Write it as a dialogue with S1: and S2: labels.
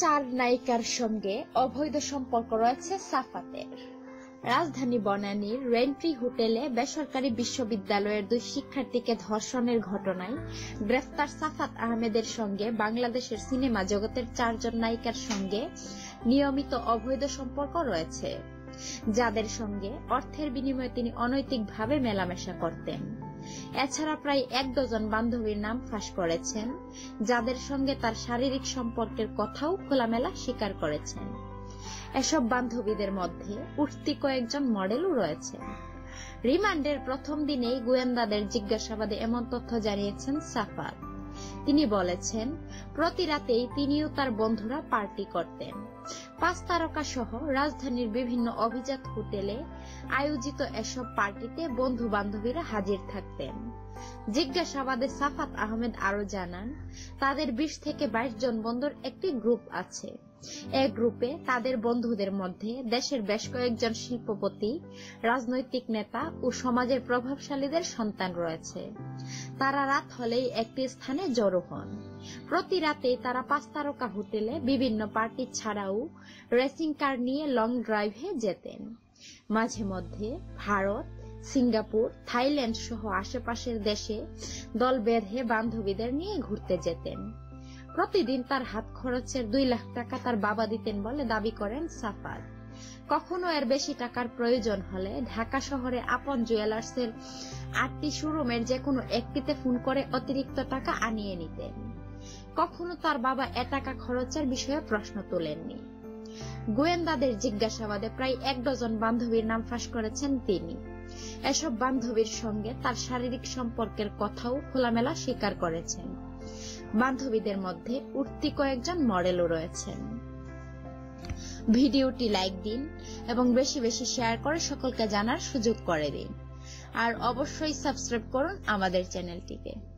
S1: চার নায়িকার সঙ্গে অবৈধ সম্পর্ক রয়েছে সাফাতের। রাজধানী বনানীর রেন্ট্রি হোটেলে বেসরকারি বিশ্ববিদ্যালয়ের দুই শিক্ষার্থীকে ধর্ষণের ঘটনায় গ্রেফতার সাফাত আহমেদের সঙ্গে বাংলাদেশের সিনেমা জগতের চারজন নায়িকার সঙ্গে নিয়মিত অবৈধ সম্পর্ক রয়েছে, যাদের সঙ্গে অর্থের বিনিময়ে তিনি অনৈতিকভাবে মেলামেশা করতেন। এছাড়া প্রায় এক ডজন বান্ধবীর নাম ফাঁস করেছেন, যাদের সঙ্গে তার শারীরিক সম্পর্কের কথাও খোলামেলা স্বীকার করেছেন। এসব বান্ধবীদের মধ্যে উঠতি কয়েকজন মডেলও রয়েছেন রিমান্ডের প্রথম দিনেই গোয়েন্দাদের জিজ্ঞাসাবাদে এমন তথ্য জানিয়েছেন সাফার। তিনি বলেছেন, প্রতি রাতেই তিনিও তার বন্ধুরা পার্টি করতেন। পাঁচ তারকা সহ রাজধানীর বিভিন্ন অভিজাত হোটেলে আয়োজিত এসব পার্টিতে বন্ধু বান্ধবীরা হাজির থাকতেন। জিজ্ঞাসাবাদে সাফাত আহমেদ আরও জানান, তাদের বিশ থেকে বাইশ জন বন্ধুর একটি গ্রুপ আছে। এ গ্রুপে তাদের বন্ধুদের মধ্যে দেশের বেশ কয়েকজন শিল্পপতি, রাজনৈতিক নেতা ও সমাজের প্রভাবশালীদের সন্তান রয়েছে। তারা রাত হলেই একটি স্থানে জড়ো হন। প্রতি রাতে তারা পাঁচ তারকা হোটেলে বিভিন্ন পার্টি ছাড়াও রেসিং কার নিয়ে লং ড্রাইভে যেতেন। মাঝে মধ্যে ভারত, সিঙ্গাপুর, থাইল্যান্ড সহ আশেপাশের দেশে দল বেঁধে বান্ধবীদের নিয়ে ঘুরতে যেতেন। প্রতিদিন তার হাত খরচের দুই লাখ টাকা তার বাবা দিতেন বলে দাবি করেন সাফার কখনো এর বেশি টাকার প্রয়োজন হলে ঢাকা শহরে আপন জুয়েলার্সের আটটি শোরুমের যে কোনো একটিতে ফোন করে অতিরিক্ত টাকা আনিয়ে নিতেন। কখনো তার বাবা এ টাকা খরচের বিষয়ে প্রশ্ন তোলেননি। গোয়েন্দাদের জিজ্ঞাসাবাদে প্রায় এক ডজন বান্ধবীর নাম ফাঁস করেছেন তিনি। এসব বান্ধবীর সঙ্গে তার শারীরিক সম্পর্কের কথাও খোলামেলা স্বীকার করেছেন। বান্ধবীদের মধ্যে উঠতি কয়েকজন মডেলও রয়েছেন। ভিডিওটি লাইক দিন এবং বেশি বেশি শেয়ার করে সকলকে জানার সুযোগ করে দিন। আর অবশ্যই সাবস্ক্রাইব করুন আমাদের চ্যানেলটিকে।